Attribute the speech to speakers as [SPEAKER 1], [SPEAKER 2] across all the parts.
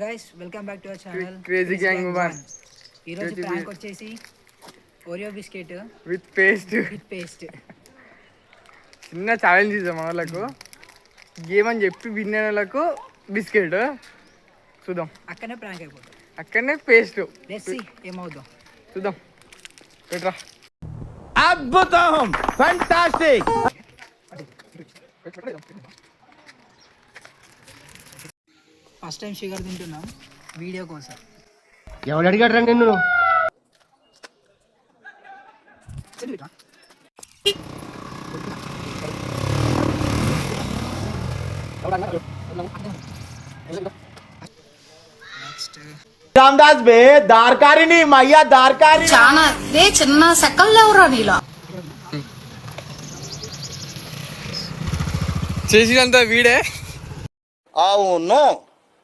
[SPEAKER 1] Guys welcome back to our channel
[SPEAKER 2] Crazy Gang One.
[SPEAKER 1] ఈ రోజు prank. వచ్చేసి Oreo biscuit
[SPEAKER 2] with paste
[SPEAKER 1] with paste
[SPEAKER 2] చిన్న challenge ఇద్దాం మన వాళ్ళకు. గేమ్ అని చెప్పి విన్న వాళ్ళకు బిస్కెట్ చూద్దాం.
[SPEAKER 1] అక్కడనే ప్రాంక్ అయిపోతుంది.
[SPEAKER 2] అక్కడనే పేస్ట్
[SPEAKER 1] లెట్స్ సీ ఏమవుదాం
[SPEAKER 2] చూద్దాం. పెట్టరా.
[SPEAKER 3] అద్భుతం! ఫంటాస్టిక్
[SPEAKER 1] ఫస్ట్ టైం షుగర్ తింటున్నాం. వీడియో కోసం.
[SPEAKER 3] ఎవడు అడిగాడు నిన్ను?
[SPEAKER 1] నెక్స్ట్
[SPEAKER 3] రామదాస్ బే దార్కారిని మయ్యా దార్కారి
[SPEAKER 4] చాలా రే చిన్న సెకల్ లేవురా నీలో?
[SPEAKER 2] చేసినంత వీడే.
[SPEAKER 3] అవును.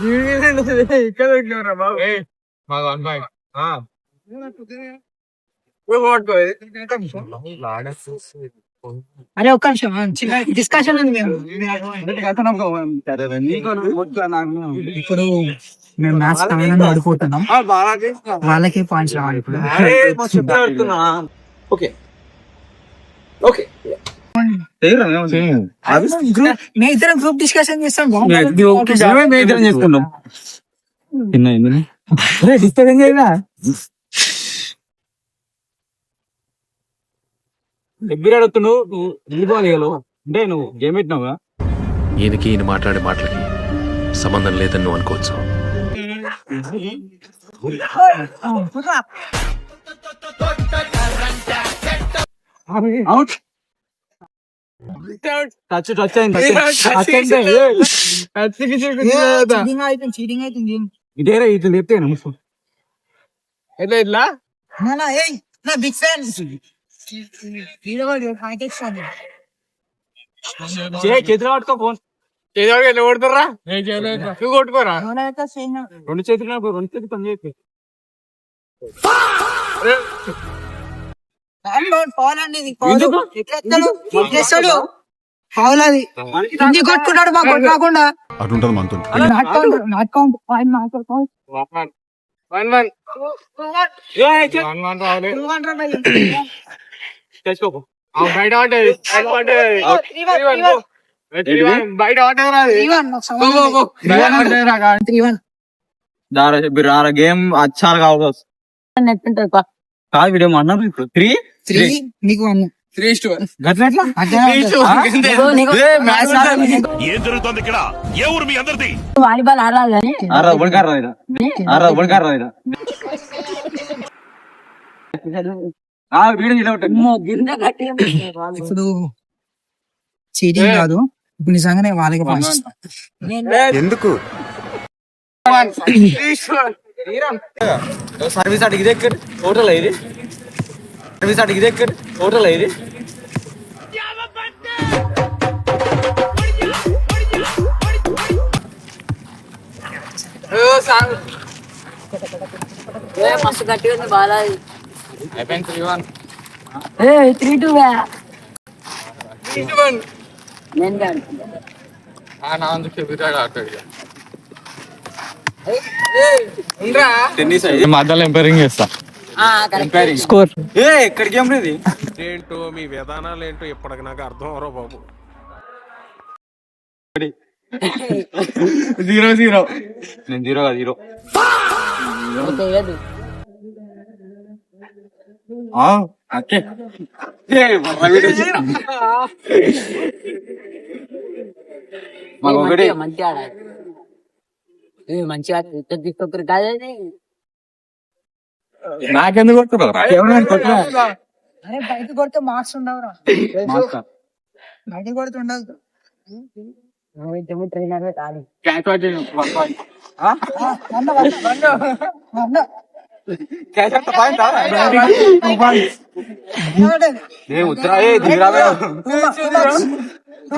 [SPEAKER 1] కొద్దిగా కొద్దిగా
[SPEAKER 2] ఇక్కడ పెట్టినవరా బాబు మాకు వన్ బాయ్ పట్టుకో
[SPEAKER 1] అరే ఒక్క నిమిషం డిస్కషన్ ఉంది మేము. ఇప్పుడు మేము మ్యాథ్స్ తమిళంలో ఆడిపోతున్నాం వాళ్ళకి పాయింట్స్ రావాలి ఇప్పుడు.
[SPEAKER 3] ఓకే. ఓకే.
[SPEAKER 1] మేము. ఇద్దరం గ్రూప్ డిస్కషన్ చేస్తాం.
[SPEAKER 5] చేసుకున్నాం దగ్గర అడుగుతున్నావు నువ్వు వెళ్ళిపోగలవు అంటే నువ్వు గేమ్
[SPEAKER 6] ఈయనకి ఈయన మాట్లాడే మాటలకి సంబంధం లేదని నువ్వు అనుకోవచ్చు.
[SPEAKER 5] అవుట్ టచ్ టచ్ అయింది
[SPEAKER 1] చీటింగ్ అవుతుంది
[SPEAKER 5] ఇదేరా ఇట్లా లేపితే
[SPEAKER 2] ఎట్లా ఇట్లా?
[SPEAKER 1] నా, నా, ఏయ్ నా బిగ్ ఫ్యాన్
[SPEAKER 5] చేతులు పట్టుకో ఫోన్.
[SPEAKER 2] ఏదో ఎట్లా కొడతారా నువ్వు కొట్టుకోరా?
[SPEAKER 5] రెండు చేతులు రెండు చేతులు పని చేయకు.
[SPEAKER 1] ఇది మా
[SPEAKER 7] అటుంటది మనతో
[SPEAKER 1] not count not count five not count
[SPEAKER 2] one one one one రావాలి.
[SPEAKER 5] తెచ్చుకోకు.
[SPEAKER 2] ఆ, బయట రాది.
[SPEAKER 1] త్రీ వన్
[SPEAKER 5] దారా గేమ్ అచ్చారు కావచ్చు. కాదు వీడియో అన్నారు ఇప్పుడు. త్రీ
[SPEAKER 1] త్రీ నీకు?
[SPEAKER 7] ఏం జరుగుతోంది ఇక్కడ? ఏ ఊరు మీ అందరిది?
[SPEAKER 4] వాలీబాల్ ఆడాలి. కానీ
[SPEAKER 5] ఆరా ఉబడికారు రాదురా ఆరా ఉబడికారు రాదురా ఆ వీడియో ఇలా ఉంటుంది
[SPEAKER 1] ఇప్పుడు చీటింగ్ కాదు. ఇప్పుడు నిజంగానే వాళ్ళకి
[SPEAKER 7] ఎందుకు?
[SPEAKER 5] సర్వీస్ అడిగి దగ్గర హోటల్ ఇది. సర్వీస్ అడిగి దగ్గర హోటల్ ఇది.
[SPEAKER 4] మస్తు గట్టిగా ఉంది బాగా
[SPEAKER 2] అయిపోయింది three one
[SPEAKER 4] three two
[SPEAKER 2] three two one
[SPEAKER 4] నేను
[SPEAKER 2] నా అందుకు ఆడతాడు
[SPEAKER 5] టెన్నిస్
[SPEAKER 2] మధ్యలో ఎంపైరింగ్ చేస్తా.
[SPEAKER 5] స్కోర్. ఏ ఎక్కడ గేమ్ ఇది
[SPEAKER 7] ఏంటో మీ విధానాలు ఏంటో ఇప్పటికి నాకు అర్థం అవరో బాబు.
[SPEAKER 5] Zero zero. నేను జీరో కాదు జీరో. ఓకే ఒకటి.
[SPEAKER 4] మంచిగా ఆడాలి. మంచిగా ఇద్దరు తీసుకొకరు కాదని
[SPEAKER 5] నాకెందుకు కొడుతున్నారు
[SPEAKER 1] అరే బయట కొడితే మార్క్స్ ఉండవురా. బయట కొడితే ఉండదు.
[SPEAKER 4] ట్రైనర్ రాలి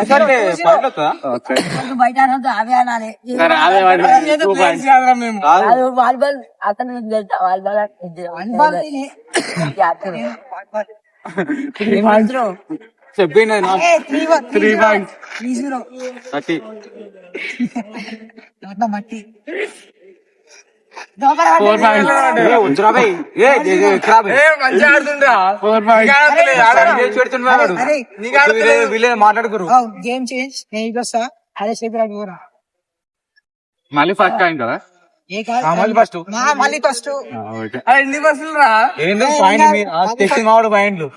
[SPEAKER 5] ఎక్కరావే
[SPEAKER 2] ఏ మంచిగా ఆడుతుండ్రా ఫోర్
[SPEAKER 1] అరే,
[SPEAKER 5] వీళ్ళే మాట్లాడుకురు.
[SPEAKER 1] Game change. నేను అదే
[SPEAKER 5] మళ్ళీ ఫస్ట్ అయింది కదా? మళ్ళీ ఫస్ట్
[SPEAKER 1] మా మళ్ళీ ఫస్ట్
[SPEAKER 2] ఎన్ని బస్సులు రా
[SPEAKER 5] ఏందో పాయింట్ మీ తెచ్చిన వాడు పాయింట్లు.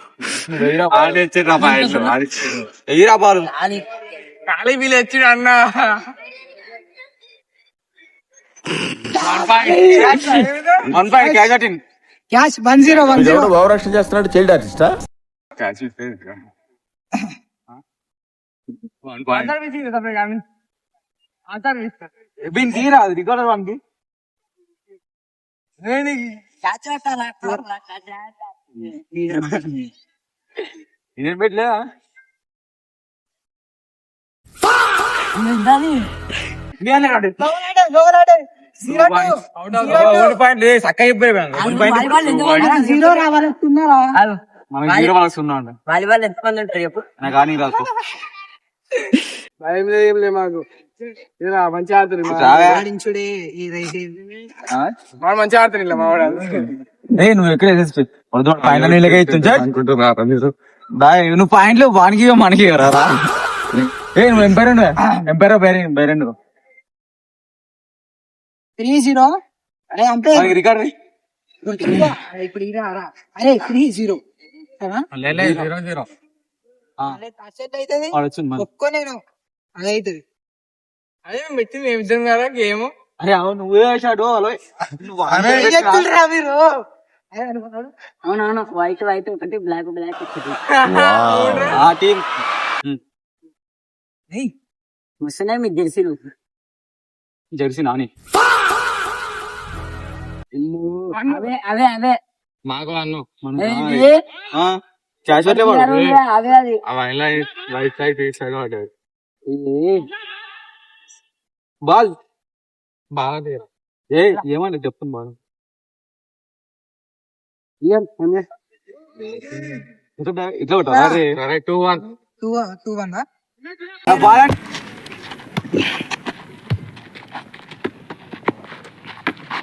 [SPEAKER 5] ఎయిరా బాల్.
[SPEAKER 4] అది
[SPEAKER 2] ఖాళీ వీళ్ళు అన్న.
[SPEAKER 5] One point catch అటిన్
[SPEAKER 1] cash one zero one zero
[SPEAKER 3] భావరక్షణ చేస్తున్నాడు చైల్డ్ ఆర్టిస్టా
[SPEAKER 5] బిన్ తీరా అది రికార్డర్ వానికి
[SPEAKER 2] నేను
[SPEAKER 5] ఇదేం పెట్టలేదా
[SPEAKER 1] జీరో
[SPEAKER 5] ఒకటి పాయింట్ చక్క చెప్పారు
[SPEAKER 4] వాలీబాల్ ఎంత
[SPEAKER 1] జీరో రావాలనుకున్నారా?
[SPEAKER 5] మనకి జీరో వాళ్ళకి సున్నా ఉండే
[SPEAKER 4] వాలీబాల్ ఎంత మంది ఉంటారు చెప్పు?
[SPEAKER 5] నాకు కానీ రాదు
[SPEAKER 2] భయం లేదు ఏం లేదు మాకు. ఇలా మంచిగా ఆడుతుంది మా
[SPEAKER 5] రావే.
[SPEAKER 1] ఆడించుడే ఈ రైస్.
[SPEAKER 2] వాడు మంచిగా ఆడుతుంది ఇలా మా వాడు.
[SPEAKER 5] ఏ నువ్వు ఎక్కడ బాయ్ నువ్వు పాయింట్లు వానికి మనకి ఏ నువ్వు ఎంపైర్ ఎంపైర్ పేరు ఎంపైర్
[SPEAKER 1] త్రీ జీరో అరే అంతే
[SPEAKER 5] రికార్డ్
[SPEAKER 1] ఇప్పుడు ఇరా రా. అరే త్రీ జీరో
[SPEAKER 5] జీరో.
[SPEAKER 1] ఒక్కో నేను. అదైతుంది
[SPEAKER 2] అదే ఇద్దరం కదా గేమ్.
[SPEAKER 5] అరే అవును నువ్వే వేసాడు
[SPEAKER 1] మీరు?
[SPEAKER 4] అవునవును వైట్ వైట్ ఒకటి బ్లాక్
[SPEAKER 5] ఆ టీం
[SPEAKER 4] వస్తున్నాయి మీ జెర్సీలు.
[SPEAKER 5] జెర్సీ నాని
[SPEAKER 4] అవే అవే అవే
[SPEAKER 5] మాకు అన్ను. వాడు
[SPEAKER 4] అవే అది
[SPEAKER 7] right side right side
[SPEAKER 5] ball.
[SPEAKER 7] బాగా
[SPEAKER 5] ఏ ఏమంటే చెప్తాను బాగా? ఇట్లా ఇట్లా
[SPEAKER 7] two one
[SPEAKER 1] two two one
[SPEAKER 5] ball అంటే- ఆడతారు ఇక మీకు.
[SPEAKER 4] అయిపోయింది one two one two
[SPEAKER 2] bat వేడారా ఆడ ఆడుతుంది
[SPEAKER 4] ఉన్నది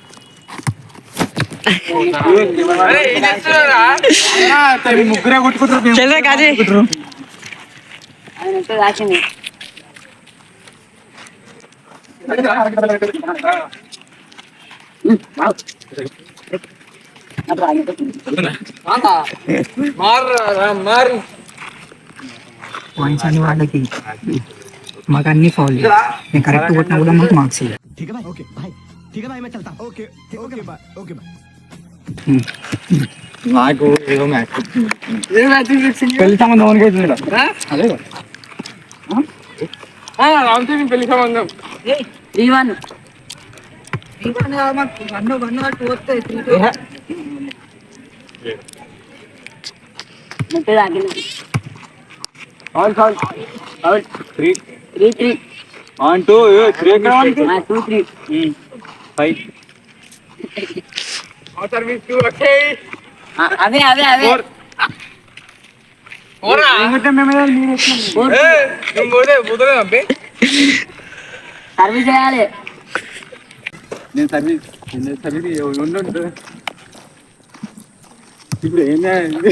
[SPEAKER 5] ముగ్గురే కొట్టుకుంటారు మేము కొట్టుకుంటారు.
[SPEAKER 1] పాయింట్స్ అన్ని వాళ్ళకి మాకు అన్ని ఫౌల్ నేను కరెక్ట్ కొట్టినా కూడా మాకు మార్క్స్
[SPEAKER 5] ఓకే బాయ్ మ్యాచ్
[SPEAKER 2] ఏం మ్యాచింగ్ ఫిక్సింగ్ పెళ్ళి సింగ్ పెళ్ళి సంబంధం
[SPEAKER 4] three one
[SPEAKER 1] one one two వస్తాయి త్రీ టూ
[SPEAKER 4] నెట్ తాకింది
[SPEAKER 5] on call
[SPEAKER 4] out
[SPEAKER 5] three
[SPEAKER 4] three three
[SPEAKER 5] on two three ఎక్కడ వానికి
[SPEAKER 4] టూ త్రీ
[SPEAKER 5] ఫైవ్
[SPEAKER 2] సర్వీస్
[SPEAKER 4] చేయాలి.
[SPEAKER 5] నేను సర్వీస్ నేను సర్వీస్ ఉండు ఇప్పుడు ఏం చేయాలి?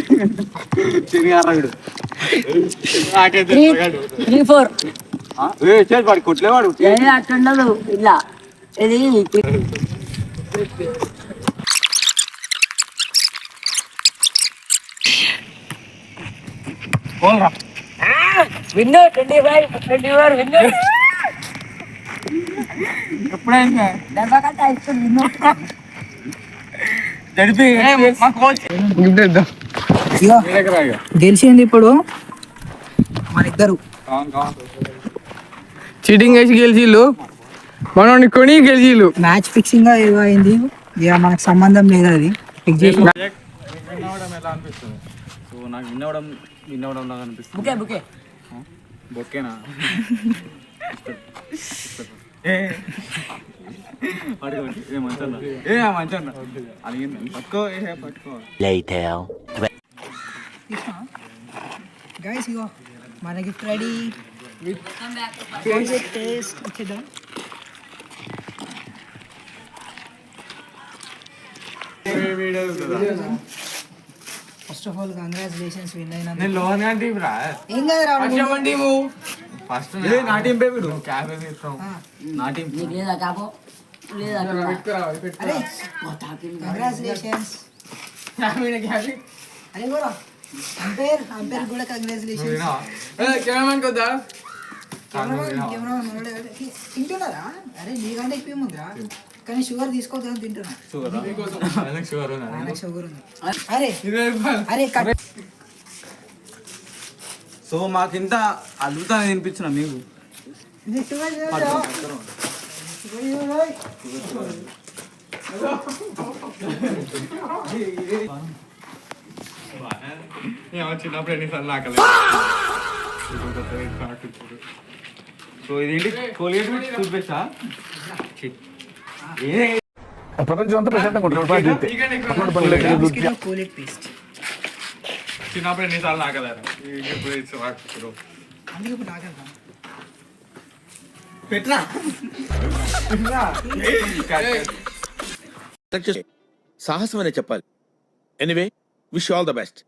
[SPEAKER 4] త్రీ ఫోర్
[SPEAKER 5] చేసి వాడు కొట్లేవాడు
[SPEAKER 4] అట్లుండదు ఇలా. ఇది విన్నో ట్వంటీ ఫైవ్ ట్వంటీ ఫోర్ విన్నో
[SPEAKER 1] గెలిచింది ఇప్పుడు మన ఇద్దరు
[SPEAKER 2] చీటింగ్ వేసి గెలిచిళ్ళు మనం కొని గెలిచిళ్ళు
[SPEAKER 1] మ్యాచ్ ఫిక్సింగ్గా ఏదో అయింది. ఇక మనకు సంబంధం లేదు అది. ఫిక్స్ చేసి
[SPEAKER 5] వినవడం ఎలా అనిపిస్తుంది? సో నాకు వినవడం లాగా అనిపిస్తుంది.
[SPEAKER 4] Bouquet bouquet.
[SPEAKER 5] బొక్కేనా.
[SPEAKER 1] గైస్ ఇగో మన గిఫ్ట్ రెడీ టేస్ట్ ఇచ్చేద్దాం first of all congratulations win అయినా
[SPEAKER 5] నేను లోన్ అంటే రా.
[SPEAKER 1] ఏం కదా
[SPEAKER 2] టీము
[SPEAKER 5] ఫస్ట్ నా టీం పేరు క్యాబ్ ఇస్తాం నా టీం
[SPEAKER 4] నీకు లేదా లేదా
[SPEAKER 1] అరే కంగ్రాచులేషన్స్ అరే కూడా అంపేర్ అంపేర్ కూడా కంగ్రాచులేషన్స్
[SPEAKER 2] కెమెరామెన్ కొద్దా?
[SPEAKER 1] తింటున్నారా అరే నీకంటే ఎక్కువ ఉందిరా కానీ షుగర్ తీసుకోవద్దని తింటున్నా.
[SPEAKER 5] షుగర్? షుగర్
[SPEAKER 1] నాకు? షుగర్ ఉంది. అరే
[SPEAKER 2] ఇరవై రూపాయలు
[SPEAKER 1] అరే కట్
[SPEAKER 5] సో మాకింత అద్భుతంగా తినిపించిన మీకు. చిన్నప్పుడు ఎన్నిసార్లు ఆకలి సో ఇదేంటి కోలిగేట్ టూత్ పేస్టా ఏ
[SPEAKER 1] బిస్కెట్ కోలెట్ పేస్ట్.
[SPEAKER 5] చిన్నప్పుడు ఎన్నిసార్లు ఆకలేరా ఇప్పుడు.
[SPEAKER 1] అందుకే ఇప్పుడు ఆగలుగుతాం
[SPEAKER 8] సాహసం అనే చెప్పాలి. Anyway wish all the best